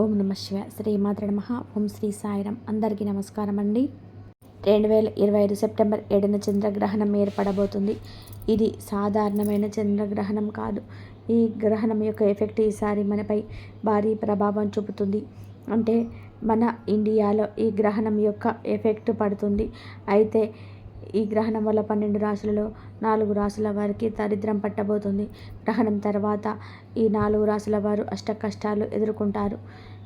ఓం నమ శివ. శ్రీమాత్ర నమ. ఓం శ్రీ సాయిరం అందరికీ నమస్కారం అండి. రెండు వేల ఇరవై ఐదు సెప్టెంబర్ ఏడున చంద్రగ్రహణం ఏర్పడబోతుంది. ఇది సాధారణమైన చంద్రగ్రహణం కాదు. ఈ గ్రహణం యొక్క ఎఫెక్ట్ ఈసారి మనపై భారీ ప్రభావం చూపుతుంది. అంటే మన ఇండియాలో ఈ గ్రహణం యొక్క ఎఫెక్ట్ పడుతుంది. అయితే ఈ గ్రహణం వల్ల పన్నెండు రాశులలో నాలుగు రాశుల వారికి దరిద్రం పట్టబోతుంది. గ్రహణం తర్వాత ఈ నాలుగు రాశుల వారు అష్ట కష్టాలు ఎదుర్కొంటారు.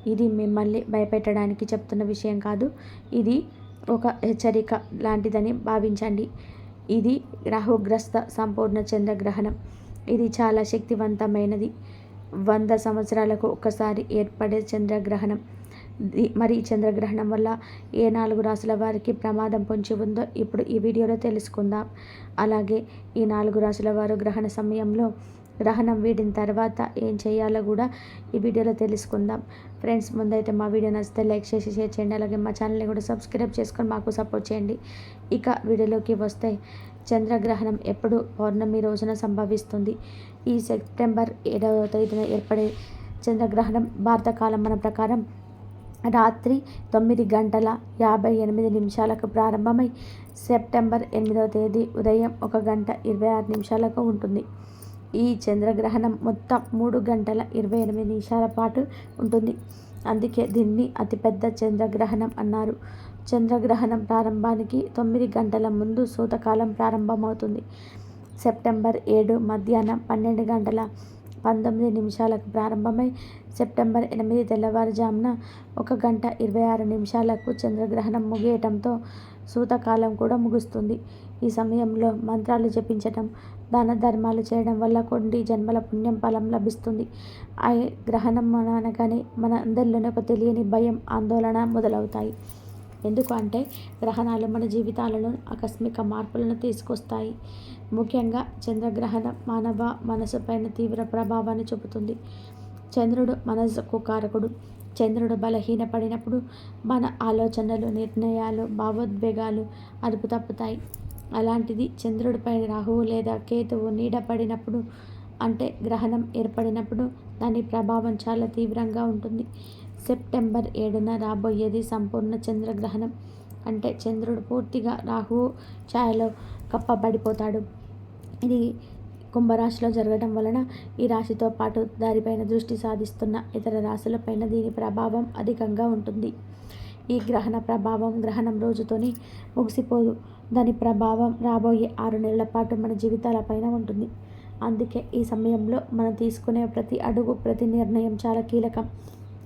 ఇది మిమ్మల్ని భయపెట్టడానికి చెప్తున్న విషయం కాదు. ఇది ఒక హెచ్చరిక లాంటిదని భావించండి. ఇది రాహుగ్రస్త సంపూర్ణ చంద్రగ్రహణం. ఇది చాలా శక్తివంతమైనది. వంద సంవత్సరాలకు ఒకసారి ఏర్పడే చంద్రగ్రహణం. మరి చంద్రగ్రహణం వల్ల ఏ నాలుగు రాసుల వారికి ప్రమాదం పొంచి ఉందో ఇప్పుడు ఈ వీడియోలో తెలుసుకుందాం. అలాగే ఈ నాలుగు రాసుల వారు గ్రహణ సమయంలో గ్రహణం వీడిన తర్వాత ఏం చేయాలో కూడా ఈ వీడియోలో తెలుసుకుందాం. ఫ్రెండ్స్ ముందైతే మా వీడియో నచ్చితే లైక్ చేసి షేర్ చేయండి. అలాగే మా ఛానల్ని కూడా సబ్స్క్రైబ్ చేసుకొని మాకు సపోర్ట్ చేయండి. ఇక వీడియోలోకి వస్తే చంద్రగ్రహణం ఎప్పుడు పౌర్ణమి రోజున సంభవిస్తుంది? ఈ సెప్టెంబర్ ఏడవ తేదీన ఏర్పడే చంద్రగ్రహణం భారత మన ప్రకారం రాత్రి తొమ్మిది గంటల యాభై ఎనిమిది నిమిషాలకు ప్రారంభమై సెప్టెంబర్ ఎనిమిదవ తేదీ ఉదయం ఒక గంట ఇరవై ఆరు నిమిషాలకు ఉంటుంది. ఈ చంద్రగ్రహణం మొత్తం మూడు గంటల ఇరవై ఎనిమిది నిమిషాల పాటు ఉంటుంది. అందుకే దీన్ని అతిపెద్ద చంద్రగ్రహణం అన్నారు. చంద్రగ్రహణం ప్రారంభానికి తొమ్మిది గంటల ముందు సూతకాలం ప్రారంభమవుతుంది. సెప్టెంబర్ ఏడు మధ్యాహ్నం పన్నెండు గంటల పంతొమ్మిది నిమిషాలకు ప్రారంభమై సెప్టెంబర్ ఎనిమిది తెల్లవారుజామున ఒక గంట ఇరవై ఆరు నిమిషాలకు చంద్రగ్రహణం ముగియటంతో సూతకాలం కూడా ముగుస్తుంది. ఈ సమయంలో మంత్రాలు జపించటం దాన ధర్మాలు చేయడం వల్ల కొన్ని జన్మల పుణ్యం ఫలం లభిస్తుంది. ఆ గ్రహణం అనగానే మన అందరిలోనే ఒక తెలియని భయం ఆందోళన మొదలవుతాయి. ఎందుకు అంటే గ్రహణాలు మన జీవితాలలో ఆకస్మిక మార్పులను తీసుకొస్తాయి. ముఖ్యంగా చంద్రగ్రహణం మానవ మనసుపైన తీవ్ర ప్రభావాన్ని చూపుతుంది. చంద్రుడు మనసుకు కారకుడు. చంద్రుడు బలహీనపడినప్పుడు మన ఆలోచనలు నిర్ణయాలు భావోద్వేగాలు అదుపు తప్పుతాయి అలాంటిది చంద్రుడిపై రాహువు లేదా కేతువు నీడ పడినప్పుడు అంటే గ్రహణం ఏర్పడినప్పుడు దాని ప్రభావం చాలా తీవ్రంగా ఉంటుంది. సెప్టెంబర్ ఏడున రాబోయేది సంపూర్ణ చంద్రగ్రహణం. అంటే చంద్రుడు పూర్తిగా రాహువు ఛాయలో కప్పబడిపోతాడు. ఇది కుంభరాశిలో జరగడం వలన ఈ రాశితో పాటు దారిపైన దృష్టి సాధిస్తున్న ఇతర రాశులపైన దీని ప్రభావం అధికంగా ఉంటుంది. ఈ గ్రహణ ప్రభావం గ్రహణం రోజుతోనే ముగిసిపోదు. దాని ప్రభావం రాబోయే ఆరు నెలల పాటు మన జీవితాలపైన ఉంటుంది. అందుకే ఈ సమయంలో మనం తీసుకునే ప్రతి అడుగు ప్రతి నిర్ణయం చాలా కీలకం.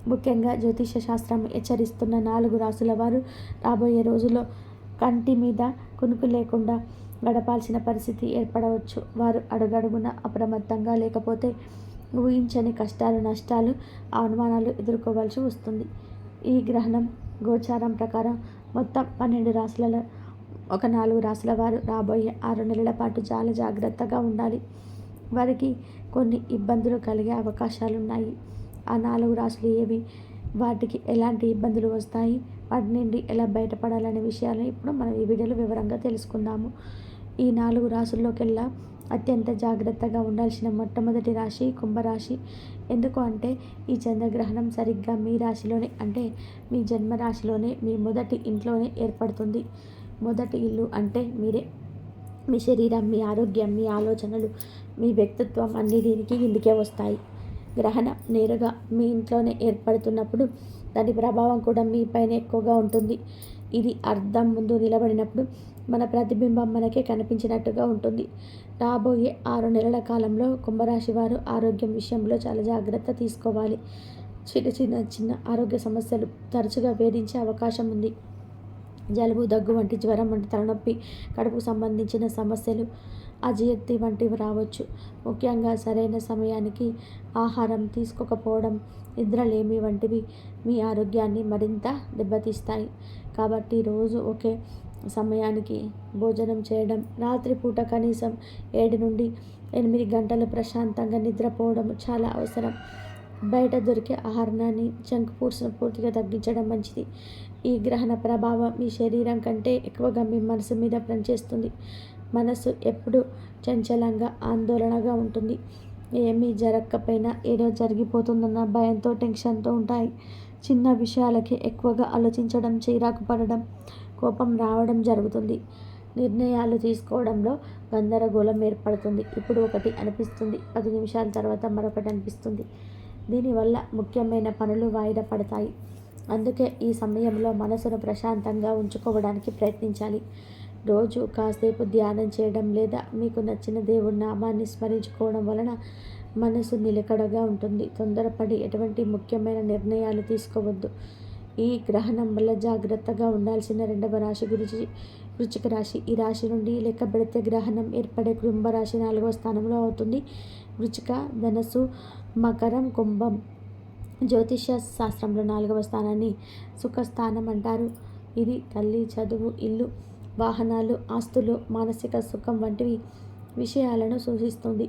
ముఖ్యంగా జ్యోతిష శాస్త్రం హెచ్చరిస్తున్న నాలుగు రాసుల వారు రాబోయే రోజుల్లో కంటి మీద కునుకు లేకుండా గడపాల్సిన పరిస్థితి ఏర్పడవచ్చు. వారు అడుగడుగున అప్రమత్తంగా లేకపోతే ఊహించని కష్టాలు నష్టాలు అవమానాలు ఎదుర్కోవాల్సి వస్తుంది. ఈ గ్రహణం గోచారం ప్రకారం మొత్తం పన్నెండు రాసులలో ఒక నాలుగు రాశుల వారు రాబోయే ఆరు నెలల పాటు చాలా జాగ్రత్తగా ఉండాలి. వారికి కొన్ని ఇబ్బందులు కలిగే అవకాశాలు ఉన్నాయి ఆ నాలుగు రాశులు ఏవి? వాటికి ఎలాంటి ఇబ్బందులు వస్తాయి? వాటి నుండి ఎలా బయటపడాలనే విషయాలను ఇప్పుడు మనం ఈ వీడియోలో వివరంగా తెలుసుకుందాము. ఈ నాలుగు రాశుల్లోకెల్లా అత్యంత జాగ్రత్తగా ఉండాల్సిన మొట్టమొదటి రాశి కుంభరాశి. ఎందుకు అంటే ఈ చంద్రగ్రహణం సరిగ్గా మీ రాశిలోనే అంటే మీ జన్మ రాశిలోనే మీ మొదటి ఇంట్లోనే ఏర్పడుతుంది. మొదటి ఇల్లు అంటే మీరే. మీ శరీరం మీ ఆరోగ్యం మీ ఆలోచనలు మీ వ్యక్తిత్వం అన్ని దీనికి ఇందుకే వస్తాయి. గ్రహణం నేరుగా మీ ఇంట్లోనే ఏర్పడుతున్నప్పుడు దాని ప్రభావం కూడా మీపైన ఎక్కువగా ఉంటుంది. ఇది అర్థం ముందు నిలబడినప్పుడు మన ప్రతిబింబం మనకే కనిపించినట్టుగా ఉంటుంది. రాబోయే ఆరు నెలల కాలంలో కుంభరాశి వారు ఆరోగ్యం విషయంలో చాలా జాగ్రత్త తీసుకోవాలి. చిన్న చిన్న చిన్న ఆరోగ్య సమస్యలు తరచుగా వేధించే అవకాశం ఉంది. జలుబు దగ్గు వంటి జ్వరం వంటి తలనొప్పి కడుపుకు సంబంధించిన సమస్యలు అజీర్తి వంటివి రావచ్చు. ముఖ్యంగా సరైన సమయానికి ఆహారం తీసుకోకపోవడం నిద్రలేమి వంటివి మీ ఆరోగ్యాన్ని మరింత దెబ్బతీస్తాయి. కాబట్టి రోజు ఒకే సమయానికి భోజనం చేయడం రాత్రిపూట కనీసం ఏడు నుండి ఎనిమిది గంటలు ప్రశాంతంగా నిద్రపోవడం చాలా అవసరం. బయట దొరికే ఆహారాన్ని జంక్ ఫుడ్స్ను పూర్తిగా తగ్గించడం మంచిది. ఈ గ్రహణ ప్రభావం మీ శరీరం కంటే ఎక్కువగా మీ మనసు మీద పనిచేస్తుంది. మనసు ఎప్పుడు చంచలంగా ఆందోళనగా ఉంటుంది. ఏమీ జరగకపోయినా ఏదో జరిగిపోతుందన్న భయంతో టెన్షన్తో ఉంటాయి. చిన్న విషయాలకి ఎక్కువగా ఆలోచించడం చిరాకు పడడం కోపం రావడం జరుగుతుంది. నిర్ణయాలు తీసుకోవడంలో గందరగోళం ఏర్పడుతుంది. ఇప్పుడు ఒకటి అనిపిస్తుంది. పది నిమిషాల తర్వాత మరొకటి అనిపిస్తుంది. దీనివల్ల ముఖ్యమైన పనులు వాయిదా పడతాయి. అందుకే ఈ సమయంలో మనసును ప్రశాంతంగా ఉంచుకోవడానికి ప్రయత్నించాలి. రోజు కాసేపు ధ్యానం చేయడం లేదా మీకు నచ్చిన దేవుడి నామాన్ని స్మరించుకోవడం వలన మనసు నిలకడగా ఉంటుంది. తొందరపడి ఎటువంటి ముఖ్యమైన నిర్ణయాలు తీసుకోవద్దు. ఈ గ్రహణం వల్ల జాగ్రత్తగా ఉండాల్సిన రెండవ రాశి గురించి వృచ్చిక రాశి. ఈ రాశి నుండి లెక్క పెడితే గ్రహణం ఏర్పడే కుంభరాశి నాలుగవ స్థానంలో అవుతుంది. వృచ్చిక ధనస్సు మకరం కుంభం. జ్యోతిష శాస్త్రంలో నాలుగవ స్థానాన్ని సుఖస్థానం అంటారు. ఇది తల్లి చదువు ఇల్లు వాహనాలు ఆస్తులు మానసిక సుఖం వంటివి విషయాలను సూచిస్తుంది.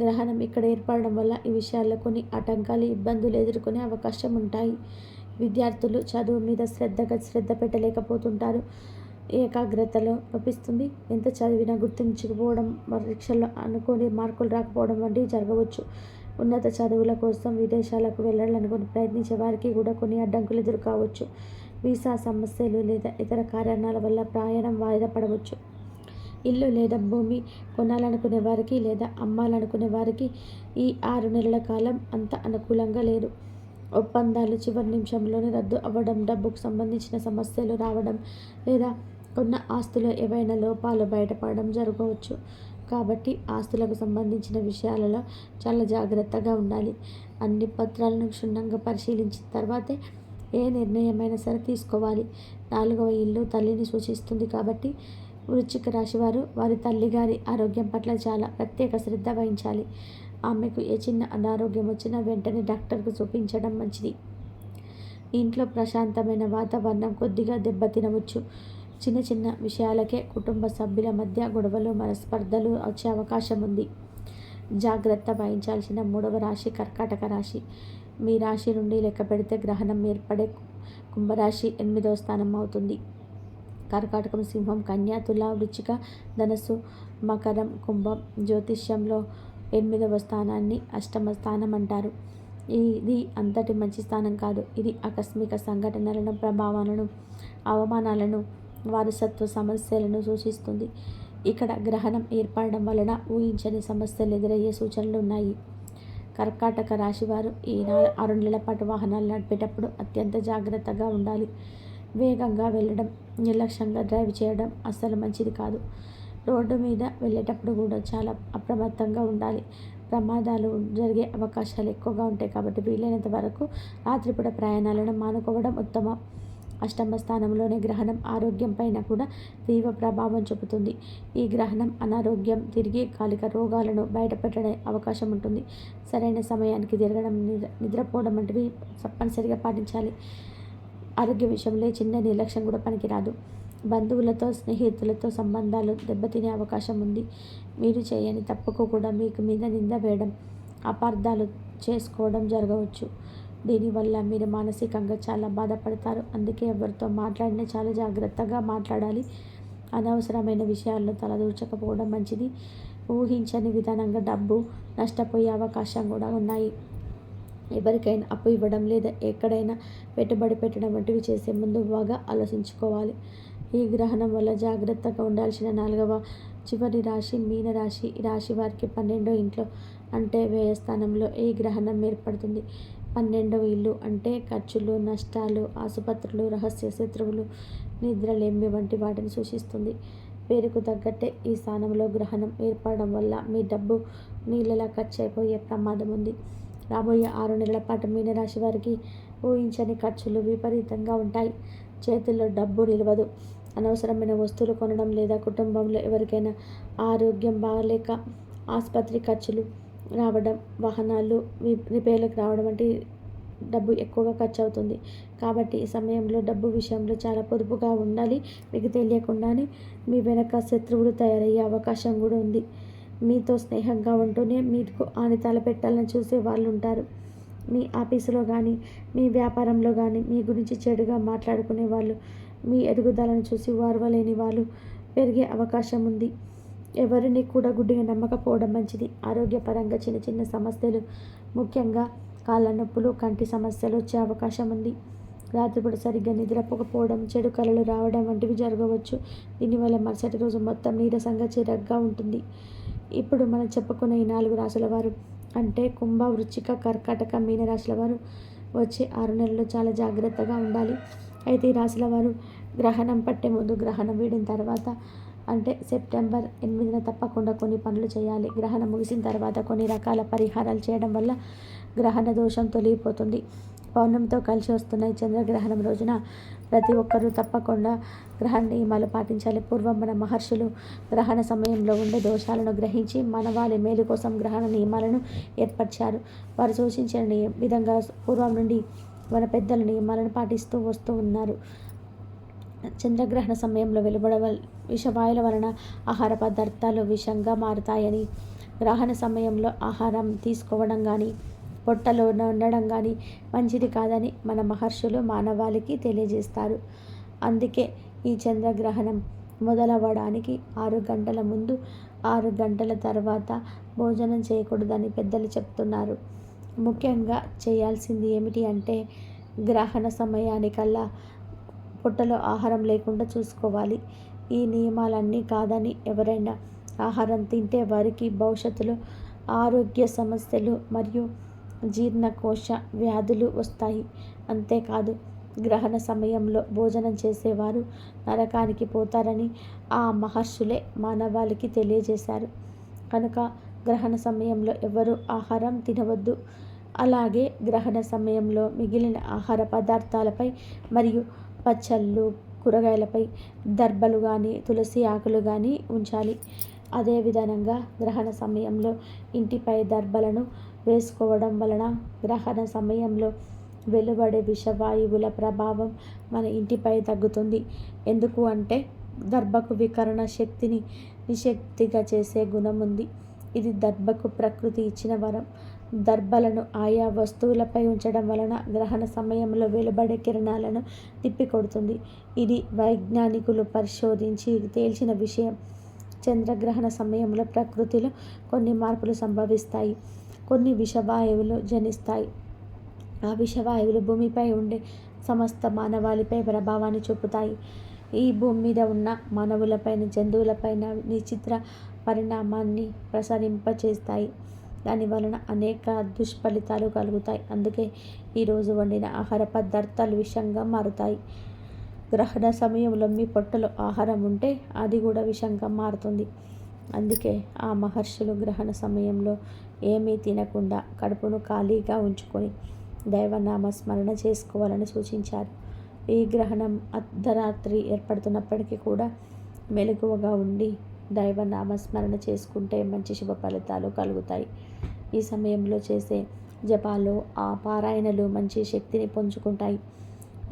గ్రహణం ఇక్కడ ఏర్పడడం వల్ల ఈ విషయాల్లో కొన్ని ఆటంకాలు ఇబ్బందులు ఎదుర్కొనే అవకాశం ఉంటాయి. విద్యార్థులు చదువు మీద శ్రద్ధగా శ్రద్ధ పెట్టలేకపోతుంటారు. ఏకాగ్రతలో లోపిస్తుంది. ఎంత చదివినా గుర్తించకపోవడం పరీక్షల్లో అనుకోని మార్కులు రాకపోవడం వంటివి జరగవచ్చు. ఉన్నత చదువుల కోసం విదేశాలకు వెళ్ళాలనుకుని ప్రయత్నించే వారికి కూడా కొన్ని అడ్డంకులు ఎదురు కావచ్చు వీసా సమస్యలు లేదా ఇతర కారణాల వల్ల ప్రయాణం వాయిదా పడవచ్చు. ఇల్లు లేదా భూమి కొనాలనుకునే వారికి లేదా అమ్మాలనుకునే వారికి ఈ ఆరు నెలల కాలం అంత అనుకూలంగా లేదు. ఒప్పందాలు చివరి నిమిషంలోనే రద్దు అవ్వడం డబ్బుకు సంబంధించిన సమస్యలు రావడం లేదా కొన్న ఆస్తులు ఏవైనా లోపాలు బయటపడడం జరగవచ్చు. కాబట్టి ఆస్తులకు సంబంధించిన విషయాలలో చాలా జాగ్రత్తగా ఉండాలి. అన్ని పత్రాలను క్షుణ్ణంగా పరిశీలించిన తర్వాతే ఏ నిర్ణయమైనా సరే తీసుకోవాలి. నాలుగవ ఇల్లు తల్లిని సూచిస్తుంది కాబట్టి వృశ్చిక రాశివారు వారి తల్లిగారి ఆరోగ్యం పట్ల చాలా ప్రత్యేక శ్రద్ధ వహించాలి. ఆమెకు ఏ చిన్న అనారోగ్యం వచ్చినా వెంటనే డాక్టర్కు చూపించడం మంచిది. ఇంట్లో ప్రశాంతమైన వాతావరణం కొద్దిగా దెబ్బతినవచ్చు చిన్న చిన్న విషయాలకే కుటుంబ సభ్యుల మధ్య గొడవలు మనస్పర్ధలు వచ్చే అవకాశం ఉంది. జాగ్రత్త వహించాల్సిన మూడవ రాశి కర్కాటక రాశి. మీ రాశి నుండి లెక్క పెడితే గ్రహణం ఏర్పడే కుంభరాశి ఎనిమిదవ స్థానం అవుతుంది. కర్కాటకం సింహం కన్యా తుల వృచ్చిక ధనస్సు మకరం కుంభం జ్యోతిష్యంలో ఎనిమిదవ స్థానాన్ని అష్టమ స్థానం అంటారు. ఇది అంతటి మంచి స్థానం కాదు. ఇది ఆకస్మిక సంఘటనలను ప్రభావాలను అవమానాలను వారసత్వ సమస్యలను సూచిస్తుంది. ఇక్కడ గ్రహణం ఏర్పడడం వలన ఊహించని సమస్యలు ఎదురయ్యే సూచనలు ఉన్నాయి. కర్కాటక రాశివారు ఈ ఆరు నెలల పాటు వాహనాలు నడిపేటప్పుడు అత్యంత జాగ్రత్తగా ఉండాలి. వేగంగా వెళ్ళడం నిర్లక్ష్యంగా డ్రైవ్ చేయడం అస్సలు మంచిది కాదు. రోడ్డు మీద వెళ్ళేటప్పుడు కూడా చాలా అప్రమత్తంగా ఉండాలి. ప్రమాదాలు జరిగే అవకాశాలు ఎక్కువగా ఉంటాయి కాబట్టి వీలైనంత వరకు రాత్రిపూట ప్రయాణాలను మానుకోవడం ఉత్తమం. అష్టమ స్థానంలోని గ్రహణం ఆరోగ్యం పైన కూడా తీవ్ర ప్రభావం చూపుతుంది. ఈ గ్రహణం అనారోగ్యం తిరిగి కాలిక రోగాలను బయటపెట్టడే అవకాశం ఉంటుంది. సరైన సమయానికి తిరగడం నిద్రపోవడం వంటివి తప్పనిసరిగా పాటించాలి. ఆరోగ్య విషయంలో చిన్న నిర్లక్ష్యం కూడా పనికిరాదు. బంధువులతో స్నేహితులతో సంబంధాలు దెబ్బతినే అవకాశం ఉంది. మీరు చేయని తప్పుకు కూడా మీకు మీద నింద వేయడం అపార్థాలు చేసుకోవడం జరగవచ్చు. దీనివల్ల మీరు మానసికంగా చాలా బాధపడతారు. అందుకే ఎవరితో మాట్లాడినా చాలా జాగ్రత్తగా మాట్లాడాలి. అనవసరమైన విషయాల్లో తలదూర్చకపోవడం మంచిది. ఊహించని విధానంగా డబ్బు నష్టపోయే అవకాశం కూడా ఉన్నాయి. ఎవరికైనా అప్పు ఇవ్వడం లేదా ఎక్కడైనా పెట్టుబడి పెట్టడం వంటివి చేసే ముందు బాగా ఆలోచించుకోవాలి. ఈ గ్రహణం వల్ల జాగ్రత్తగా ఉండాల్సిన నాలుగవ చివరి రాశి మీనరాశి ఈ రాశి వారికి పన్నెండో ఇంట్లో అంటే వ్యయస్థానంలో ఈ గ్రహణం ఏర్పడుతుంది. పన్నెండవ ఇల్లు అంటే ఖర్చులు నష్టాలు ఆసుపత్రులు రహస్య శత్రువులు నిద్రలేమి వంటి వాటిని సూచిస్తుంది. పేరుకు తగ్గట్టే ఈ స్థానంలో గ్రహణం ఏర్పడడం వల్ల మీ డబ్బు నీళ్ళలా ఖర్చు అయిపోయే ప్రమాదం ఉంది. రాబోయే ఆరు నెలల పాటు మీనరాశి వారికి ఊహించని ఖర్చులు విపరీతంగా ఉంటాయి. చేతుల్లో డబ్బు నిలవదు. అనవసరమైన వస్తువులు కొనడం లేదా కుటుంబంలో ఎవరికైనా ఆరోగ్యం బాగలేక ఆసుపత్రి ఖర్చులు రావడం వాహనాలు రిపేర్లకు రావడం వంటి డబ్బు ఎక్కువగా ఖర్చు అవుతుంది కాబట్టి ఈ సమయంలో డబ్బు విషయంలో చాలా పొదుపుగా ఉండాలి. మీకు తెలియకుండానే మీ వెనక శత్రువులు తయారయ్యే అవకాశం కూడా ఉంది. మీతో స్నేహంగా ఉంటూనే మీకు ఆని తలపెట్టాలని చూసే వాళ్ళు ఉంటారు మీ ఆఫీసులో కానీ మీ వ్యాపారంలో కానీ మీ గురించి చెడుగా మాట్లాడుకునే వాళ్ళు మీ ఎదుగుదలను చూసి వారవలేని వాళ్ళు పెరిగే అవకాశం ఉంది. ఎవరిని కూడా గుడ్డిగా నమ్మకపోవడం మంచిది. ఆరోగ్యపరంగా చిన్న చిన్న సమస్యలు ముఖ్యంగా కాళ్ళ నొప్పులు కంటి సమస్యలు వచ్చే అవకాశం ఉంది. రాత్రిపూట సరిగ్గా నిద్రపోకపోవడం చెడు కళలు రావడం వంటివి జరగవచ్చు. దీనివల్ల మరుసటి రోజు మొత్తం నీరసంగా చిరగ్గా ఉంటుంది. ఇప్పుడు మనం చెప్పుకున్న ఈ నాలుగు రాసుల వారు అంటే కుంభ వృచ్చిక కర్కాటక మీన రాశుల వారు వచ్చే ఆరు నెలల్లో చాలా జాగ్రత్తగా ఉండాలి. అయితే ఈ రాశుల వారు గ్రహణం పట్టే ముందు గ్రహణం వీడిన తర్వాత అంటే సెప్టెంబర్ ఎనిమిదిన తప్పకుండా కొన్ని పనులు చేయాలి. గ్రహణం ముగిసిన తర్వాత కొన్ని రకాల పరిహారాలు చేయడం వల్ల గ్రహణ దోషం తొలగిపోతుంది. పౌర్ణమితో కలిసి వస్తున్న ఈ చంద్రగ్రహణం రోజున ప్రతి ఒక్కరూ తప్పకుండా గ్రహణ నియమాలు పాటించాలి. పూర్వం మన మహర్షులు గ్రహణ సమయంలో ఉండే దోషాలను గ్రహించి మనవాళి మేలు కోసం గ్రహణ నియమాలను ఏర్పరిచారు. వారు సూచించిన విధంగా పూర్వం నుండి మన పెద్దల నియమాలను పాటిస్తూ వస్తూ ఉన్నారు. చంద్రగ్రహణ సమయంలో వెలువడ విషవాయుల వలన ఆహార పదార్థాలు విషంగా మారుతాయని గ్రహణ సమయంలో ఆహారం తీసుకోవడం కానీ పొట్టలో ఉండడం కానీ మంచిది కాదని మన మహర్షులు మానవాళికి తెలియజేస్తారు. అందుకే ఈ చంద్రగ్రహణం మొదలవ్వడానికి ఆరు గంటల ముందు ఆరు గంటల తర్వాత భోజనం చేయకూడదని పెద్దలు చెప్తున్నారు. ముఖ్యంగా చేయాల్సింది ఏమిటి అంటే గ్రహణ సమయానికల్లా పొట్టలో ఆహారం లేకుండా చూసుకోవాలి. ఈ నియమాలన్నీ కాదని ఎవరైనా ఆహారం తింటే వారికి భవిష్యత్తులో ఆరోగ్య సమస్యలు మరియు జీర్ణకోశ వ్యాధులు వస్తాయి. అంతేకాదు గ్రహణ సమయంలో భోజనం చేసేవారు నరకానికి పోతారని ఆ మహర్షులే మానవాళికి తెలియజేశారు. కనుక గ్రహణ సమయంలో ఎవరు ఆహారం తినవద్దు. అలాగే గ్రహణ సమయంలో మిగిలిన ఆహార పదార్థాలపై మరియు పచ్చళ్ళు కూరగాయలపై దర్బలు కానీ తులసి ఆకులు కానీ ఉంచాలి. అదే విధంగా గ్రహణ సమయంలో ఇంటిపై దర్బలను వేసుకోవడం వలన గ్రహణ సమయంలో వెలువడే విషవాయువుల ప్రభావం మన ఇంటిపై తగ్గుతుంది. ఎందుకు అంటే దర్భకు వికరణ శక్తిని నిశక్తిగా చేసే గుణం ఉంది. ఇది దర్భకు ప్రకృతి ఇచ్చిన వరం. దర్భలను ఆయా వస్తువులపై ఉంచడం వలన గ్రహణ సమయంలో వెలువడే కిరణాలను తిప్పికొడుతుంది. ఇది వైజ్ఞానికులు పరిశోధించి తేల్చిన విషయం. చంద్రగ్రహణ సమయంలో ప్రకృతిలో కొన్ని మార్పులు సంభవిస్తాయి. కొన్ని విషవాయువులు జనిస్తాయి. ఆ విషవాయువులు భూమిపై ఉండే సమస్త మానవాళిపై ప్రభావాన్ని చూపుతాయి. ఈ భూమి మీద ఉన్న మానవులపైన జంతువులపైన విచిత్ర పరిణామాన్ని ప్రసరింపచేస్తాయి. దాని వలన అనేక దుష్ఫలితాలు కలుగుతాయి. అందుకే ఈరోజు వండిన ఆహార పదార్థాలు విషంగా మారుతాయి. గ్రహణ సమయంలో మీ పొట్టలో ఆహారం ఉంటే అది కూడా విషంగా మారుతుంది. అందుకే ఆ మహర్షులు గ్రహణ సమయంలో ఏమీ తినకుండా కడుపును ఖాళీగా ఉంచుకొని దైవనామ స్మరణ చేసుకోవాలని సూచించారు. ఈ గ్రహణం అర్ధరాత్రి ఏర్పడుతున్నప్పటికీ కూడా మెలకువగా ఉండి దైవ నామస్మరణ చేసుకుంటే మంచి శుభ ఫలితాలు కలుగుతాయి. ఈ సమయంలో చేసే జపాలు ఆ పారాయణలు మంచి శక్తిని పుంజుకుంటాయి.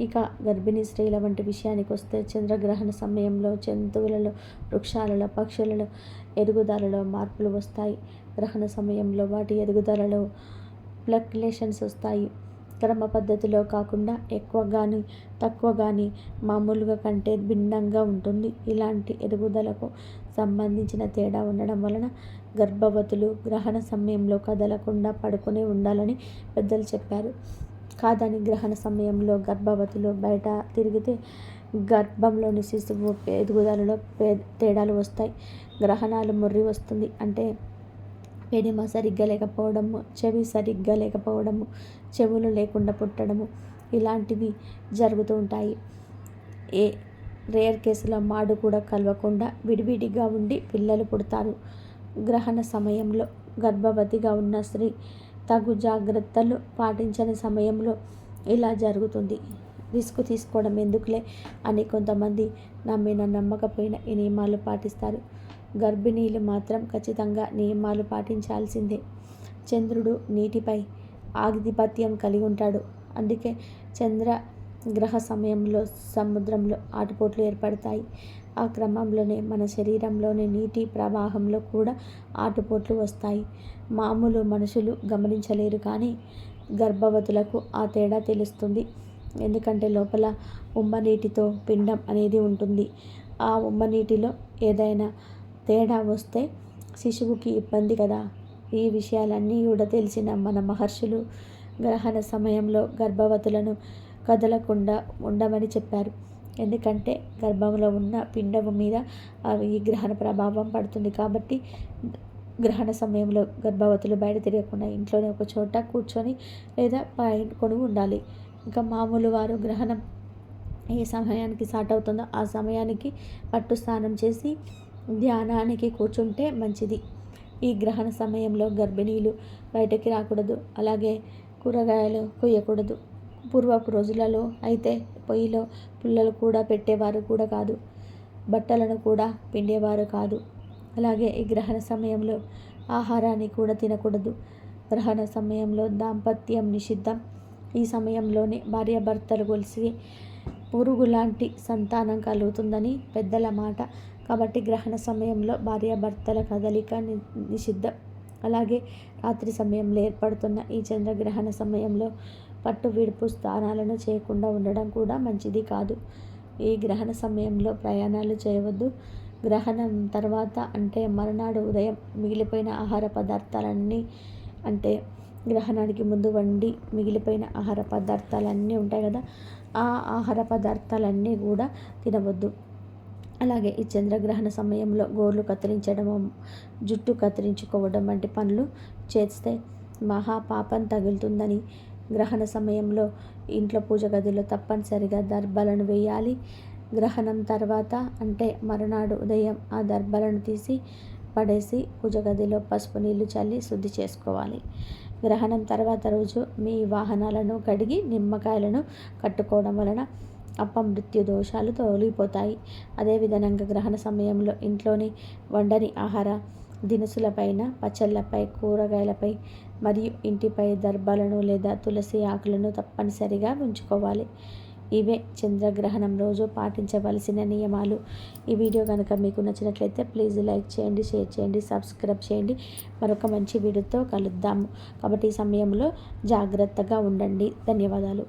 ఇక గర్భిణీ స్త్రీల వంటి విషయానికి వస్తే చంద్రగ్రహణ సమయంలో జంతువులలో వృక్షాలలో పక్షులలో ఎదుగుదలలో మార్పులు వస్తాయి. గ్రహణ సమయంలో వాటి ఎదుగుదలలో ఫ్లక్లేషన్స్ వస్తాయి. క్రమ పద్ధతిలో కాకుండా ఎక్కువ కానీ తక్కువ కానీ మామూలుగా కంటే భిన్నంగా ఉంటుంది. ఇలాంటి ఎదుగుదలకు సంబంధించిన తేడా ఉండడం వలన గర్భవతులు గ్రహణ సమయంలో కదలకుండా పడుకునే ఉండాలని పెద్దలు చెప్పారు. కాదని గ్రహణ సమయంలో గర్భవతులు బయట తిరిగితే గర్భంలోని శిశువు ఎదుగుదలలో తేడాలు వస్తాయి. గ్రహణాలు ముర్రి వస్తుంది. అంటే పెనిమ సరిగ్గా లేకపోవడము చెవి సరిగ్గా లేకపోవడము చెవులు లేకుండా పుట్టడము ఇలాంటివి జరుగుతూ ఉంటాయి. ఏ రేర్ కేసులో మాడు కూడా కలవకుండా విడివిడిగా ఉండి పిల్లలు పుడతారు. గ్రహణ సమయంలో గర్భవతిగా ఉన్న స్త్రీ తగు జాగ్రత్తలు పాటించని సమయంలో ఇలా జరుగుతుంది. రిస్క్ తీసుకోవడం ఎందుకులే అని కొంతమంది నమ్మిన నమ్మకపోయిన ఈ నియమాలు పాటిస్తారు. గర్భిణీలు మాత్రం ఖచ్చితంగా నియమాలు పాటించాల్సిందే. చంద్రుడు నీటిపై ఆధిపత్యం కలిగి ఉంటాడు. అందుకే చంద్ర గ్రహ సమయంలో సముద్రంలో ఆటుపోట్లు ఏర్పడతాయి. ఆ క్రమంలోనే మన శరీరంలోని నీటి ప్రవాహంలో కూడా ఆటుపోట్లు వస్తాయి. మామూలు మనుషులు గమనించలేరు కానీ గర్భవతులకు ఆ తేడా తెలుస్తుంది. ఎందుకంటే లోపల ఉమ్మ నీటితో పిండం అనేది ఉంటుంది. ఆ ఉమ్మ నీటిలో ఏదైనా తేడా వస్తే శిశువుకి ఇబ్బంది కదా. ఈ విషయాలన్నీ కూడా తెలిసిన మన మహర్షులు గ్రహణ సమయంలో గర్భవతులను కదలకుండా ఉండమని చెప్పారు. ఎందుకంటే గర్భంలో ఉన్న పిండము మీద ఈ గ్రహణ ప్రభావం పడుతుంది కాబట్టి గ్రహణ సమయంలో గర్భవతులు బయట తిరగకుండా ఇంట్లోనే ఒక చోట కూర్చొని లేదా కొనుగు ఉండాలి. ఇంకా మామూలు వారు గ్రహణం ఏ సమయానికి స్టార్ట్ అవుతుందో ఆ సమయానికి పట్టు స్నానం చేసి ధ్యానానికి కూర్చుంటే మంచిది. ఈ గ్రహణ సమయంలో గర్భిణీలు బయటకి రాకూడదు. అలాగే కూరగాయలు కొయ్యకూడదు. పూర్వపు రోజులలో అయితే పొయ్యిలో పుల్లలు కూడా పెట్టేవారు కూడా కాదు. బట్టలను కూడా పిండేవారు కాదు. అలాగే ఈ గ్రహణ సమయంలో ఆహారాన్ని కూడా తినకూడదు. గ్రహణ సమయంలో దాంపత్యం నిషిద్ధం. ఈ సమయంలోనే భార్యాభర్తలు కలిసి పురుగు లాంటి సంతానం కలుగుతుందని పెద్దల మాట కాబట్టి గ్రహణ సమయంలో భార్యాభర్తల కదలిక నిషిద్ధం. అలాగే రాత్రి సమయంలో ఏర్పడుతున్న ఈ చంద్రగ్రహణ సమయంలో పట్టు విడుపు స్థానాలను చేయకుండా ఉండడం కూడా మంచిది కాదు. ఈ గ్రహణ సమయంలో ప్రయాణాలు చేయవద్దు. గ్రహణం తర్వాత అంటే మరునాడు ఉదయం మిగిలిపోయిన ఆహార పదార్థాలన్నీ అంటే గ్రహణానికి ముందు వండి మిగిలిపోయిన ఆహార పదార్థాలన్నీ ఉంటాయి కదా ఆ ఆహార పదార్థాలన్నీ కూడా తినవద్దు. అలాగే ఈ చంద్రగ్రహణ సమయంలో గోర్లు కత్తిరించడం జుట్టు కత్తిరించుకోవడం వంటి పనులు చేస్తే మహాపాపం తగులుతుందని గ్రహణ సమయంలో ఇంట్లో పూజ గదిలో తప్పనిసరిగా దర్భలను వేయాలి. గ్రహణం తర్వాత అంటే మరునాడు ఉదయం ఆ దర్భలను తీసి పడేసి పూజ గదిలో పసుపు నీళ్ళు చల్లి శుద్ధి చేసుకోవాలి. గ్రహణం తర్వాత రోజు మీ వాహనాలను కడిగి నిమ్మకాయలను కట్టుకోవడం వలన అపమృత్యు దోషాలు తొలగిపోతాయి అదేవిధంగా గ్రహణ సమయంలో ఇంట్లోని వండని ఆహార దినుసులపైన పచ్చళ్ళపై కూరగాయలపై మరియు ఇంటిపై దర్భాలను లేదా తులసి ఆకులను తప్పనిసరిగా ఉంచుకోవాలి. ఇవే చంద్రగ్రహణం రోజు పాటించవలసిన నియమాలు. ఈ వీడియో కనుక మీకు నచ్చినట్లయితే ప్లీజ్ లైక్ చేయండి షేర్ చేయండి సబ్స్క్రైబ్ చేయండి. మరొక మంచి వీడియోతో కలుద్దాము. కాబట్టి ఈ సమయంలో జాగ్రత్తగా ఉండండి. ధన్యవాదాలు.